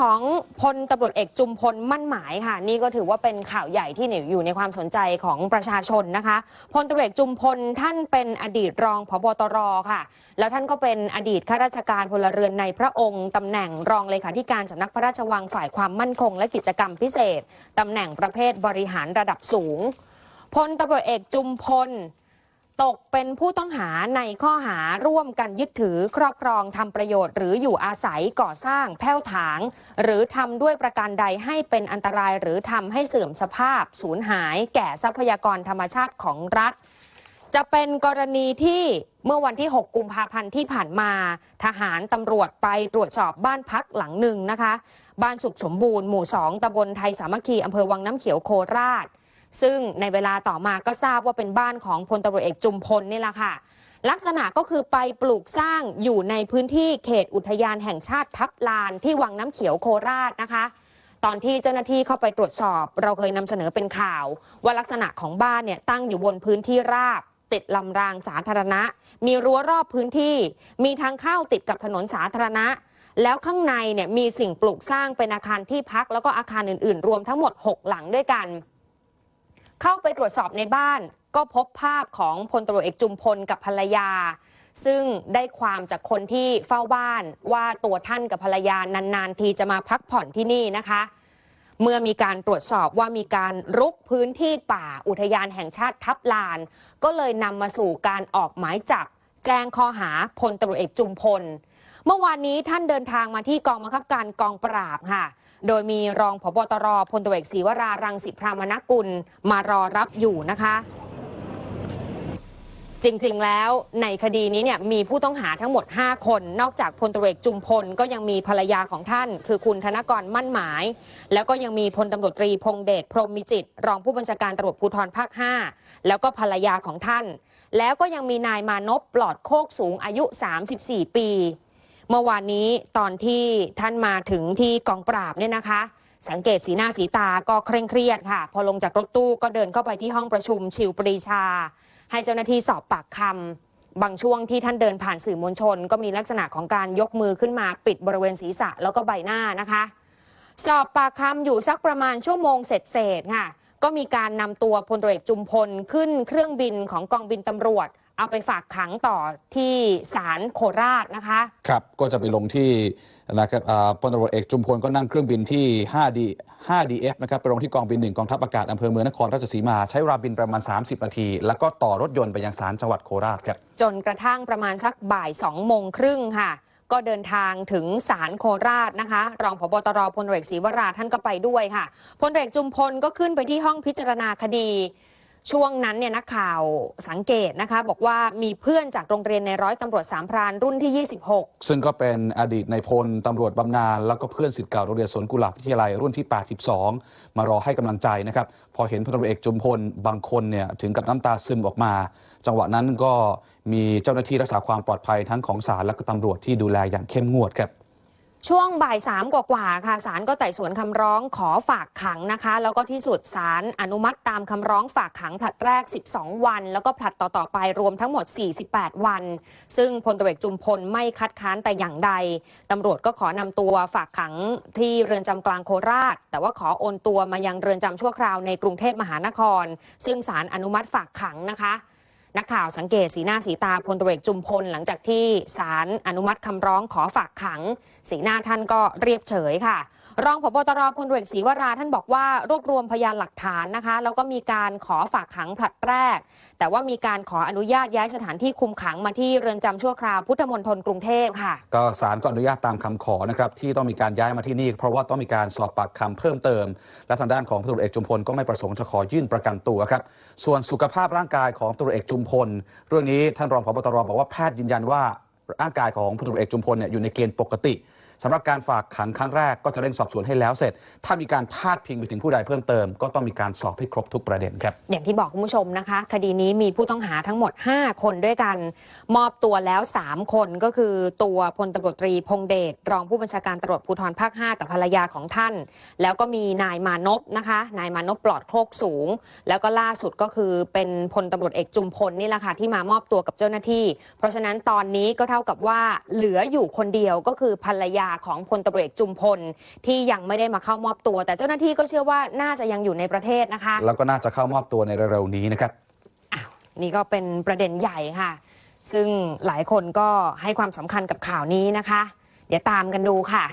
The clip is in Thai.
ของพลตำรวจเอกจุมพลมั่นหมายค่ะ นี่ก็ถือว่าเป็นข่าวใหญ่ที่อยู่ในความสนใจของประชาชนนะคะพลตำรวจเอกจุมพลท่านเป็นอดีตรองผบตรค่ะ แล้วท่านก็เป็นอดีตข้าราชการพลเรือนในพระองค์ตำแหน่งรองเลขาธิการสำนักพระราชวังฝ่ายความมั่นคง และกิจกรรมพิเศษตำแหน่งประเภทบริหารระดับสูงพลตำรวจเอกจุมพล ตกเป็นผู้ต้องหาในข้อหาร่วมกันยึดถือครอบครองทำประโยชน์ หรืออยู่อาศัยก่อสร้างแผ้วถาง หรือทำด้วยประการใดให้เป็นอันตรายหรือทำให้เสื่อมสภาพ สูญหาย แก่ทรัพยากรธรรมชาติของรัฐ จะเป็นกรณีที่เมื่อวันที่ 6 กุมภาพันธ์ที่ผ่านมา ทหารตำรวจไปตรวจสอบบ้านพักหลังหนึ่งนะคะ บ้านสุขสมบูรณ์หมู่ 2ตำบลไทยสามัคคีอำเภอวังน้ำเขียวโคราช ซึ่งในเวลาต่อมาก็ทราบว่าเป็นบ้านของพลตำรวจเอกจุมพลนี่แหละค่ะ ลักษณะก็คือไปปลูกสร้างอยู่ในพื้นที่เขตอุทยานแห่งชาติทับลานที่วังน้ำเขียวโคราชนะคะ ตอนที่เจ้าหน้าที่เข้าไปตรวจสอบ เราเคยนำเสนอเป็นข่าว ว่าลักษณะของบ้านเนี่ยตั้งอยู่บนพื้นที่ราบติดลำรางสาธารณะ มีรั้วรอบพื้นที่ มีทางเข้าติดกับถนนสาธารณะ แล้วข้างในเนี่ยมีสิ่งปลูกสร้างเป็นอาคารที่พักแล้วก็อาคารอื่น ๆ รวมทั้งหมด 6 หลังด้วยกัน เข้าไปตรวจสอบในบ้าน ก็พบภาพของพลตำรวจเอกจุมพลกับภรรยา ซึ่งได้ความจากคนที่เฝ้าบ้านว่าตัวท่านกับภรรยานานๆทีจะมาพักผ่อนที่นี่นะคะ เมื่อมีการตรวจสอบว่ามีการรุกพื้นที่ป่าอุทยานแห่งชาติทับลาน ก็เลยนำมาสู่การออกหมายจับแจ้งข้อหาพลตำรวจเอกจุมพล เมื่อวานนี้ท่านเดินทางมาที่กองบังคับการกองปราบค่ะ โดยมีรองผบตรพลตำรวจเอกศีวรารังสิพรามนกุลมารอรับอยู่นะคะ จริงๆแล้วในคดีนี้เนี่ยมีผู้ต้องหาทั้งหมด 5 คน นอกจากพลตำรวจเอกจุมพลก็ยังมีภรรยาของท่าน คือคุณธนกรมั่นหมาย แล้วก็ยังมีพลตำรวจตรีพงเดชพรมมิจิตรรองผู้บัญชาการตำรวจภูธรภาค 5 แล้วก็ภรรยาของท่าน แล้วก็ยังมีนายมานพปลอดโคกสูงอายุ 34 ปี เมื่อวานนี้ตอนที่ท่านมาถึงที่กองปราบเนี่ยนะคะ สังเกตสีหน้าสีตาก็เคร่งเครียดค่ะ พอลงจากรถตู้ก็เดินเข้าไปที่ห้องประชุมชิวปรีชา ให้เจ้าหน้าที่สอบปากคำบางช่วงที่ท่านเดินผ่านสื่อมวลชน ก็มีลักษณะของการยกมือขึ้นมาปิดบริเวณศีรษะแล้วก็ใบหน้านะคะ สอบปากคำอยู่สักประมาณชั่วโมงเสร็จๆค่ะก็มีการนำตัวพลตรเอกจุมพลขึ้นเครื่องบินของกองบินตำรวจ เอาไปฝากขังต่อที่ศาลโคราชนะคะ ครับก็จะไปลงที่นะครับอ่าพลตำรวจเอกจุมพลก็นั่งเครื่องบินที่ 5D 5DF นะครับไปลงที่กองบินหนึ่งกองทัพอากาศอำเภอเมืองนครราชสีมา ใช้เวลาบินประมาณ 30 นาที แล้วก็ต่อรถยนต์ไปยังศาลจังหวัดโคราชครับ จนกระทั่งประมาณสักบ่ายสองโมงครึ่งค่ะ ก็เดินทางถึงศาลโคราชนะคะ รองผบตรพลเอกศรีวราท่านก็ไปด้วยค่ะพลเอกจุมพลก็ขึ้นไปที่ห้องพิจารณาคดี ช่วงนั้นเนี่ยนักข่าวสังเกตนะคะ บอกว่ามีเพื่อนจากโรงเรียนในร้อยตำรวจสามพรานรุ่นที่ 26 ซึ่งก็เป็นอดีตในพลตำรวจบำนาญแล้วก็เพื่อนสิทธิ์เก่าโรงเรียนสวนกุหลาบวิทยาลัยรุ่นที่ 82 มารอให้กำลังใจนะครับ พอเห็นพลตำรวจเอกจุมพลบางคนเนี่ยถึงกับน้ำตาซึมออกมา จังหวะนั้นก็มีเจ้าหน้าที่รักษาความปลอดภัยทั้งของศาลและก็ตำรวจที่ดูแลอย่างเข้มงวดครับ ช่วงบ่ายสามกว่าๆค่ะศาลก็ไต่สวนคำร้องขอฝากขังนะคะ แล้วก็ที่สุดศาลอนุมัติตามคำร้องฝากขังผลัดแรก 12 วัน แล้วก็ผลัดต่อๆไปรวมทั้งหมด 48 วัน ซึ่งพลตำรวจเอกจุมพลไม่คัดค้านแต่อย่างใดตำรวจก็ขอนำตัวฝากขังที่เรือนจำกลางโคราช แต่ว่าขอโอนตัวมายังเรือนจำชั่วคราวในกรุงเทพมหานคร ซึ่งศาลอนุมัติฝากขังนะคะ นักข่าวสังเกตสีหน้าสีตาพลตรวจเอกจุมพลหลังจากที่ศาลอนุมัติคำร้องขอฝากขัง สีหน้าท่านก็เรียบเฉยค่ะ รองผบตรพลตรวจเอกศรีวราท่านบอกว่ารวบรวมพยานหลักฐานนะคะ แล้วก็มีการขอฝากขังผลัดแรก แต่ว่ามีการขออนุญาตย้ายสถานที่คุมขังมาที่เรือนจำชั่วคราวพุทธมณฑลกรุงเทพค่ะ ก็ศาลก็อนุญาตตามคำขอนะครับที่ต้องมีการย้ายมาที่นี่ เพราะว่าต้องมีการสอบปากคำเพิ่มเติม และทางด้านของพลตรวจเอกจุมพลก็ไม่ประสงค์จะขอยื่นประกันตัวครับส่วนสุขภาพร่างกายของตรเอกจุมพล เรื่องนี้ท่านรองผบตรบอกว่าแพทย์ยืนยันว่าร่างกายของพลตำรวจเอกจุมพลเนี่ยอยู่ในเกณฑ์ปกติ สำหรับการฝากขังครั้งแรกก็จะเร่งสอบสวนให้แล้วเสร็จ ถ้ามีการพาดพิงไปถึงผู้ใดเพิ่มเติม ก็ต้องมีการสอบให้ครบทุกประเด็นครับ อย่างที่บอกคุณผู้ชมนะคะ คดีนี้มีผู้ต้องหาทั้งหมด 5 คนด้วยกัน มอบตัวแล้ว 3 คนก็คือตัวพลตำรวจตรีพงเดชรองผู้บัญชาการตำรวจภูธรภาค 5 กับภรรยาของท่าน แล้วก็มีนายมานพนะคะ นายมานพปลอดโคกสูง แล้วก็ล่าสุดก็คือเป็นพลตำรวจเอกจุมพลนี่แหละค่ะที่มามอบตัวกับเจ้าหน้าที่ เพราะฉะนั้นตอนนี้ก็เท่ากับว่าเหลืออยู่คนเดียวก็คือภรรยาของพลตำรวจเอกจุมพลที่ยังไม่ได้มาเข้ามอบตัว แต่เจ้าหน้าที่ก็เชื่อว่าน่าจะยังอยู่ในประเทศนะคะ แล้วก็น่าจะเข้ามอบตัวในเร็วๆนี้นะครับอ้าวนี่ก็เป็นประเด็นใหญ่ค่ะ ซึ่งหลายคนก็ให้ความสำคัญกับข่าวนี้นะคะ เดี๋ยวตามกันดูค่ะ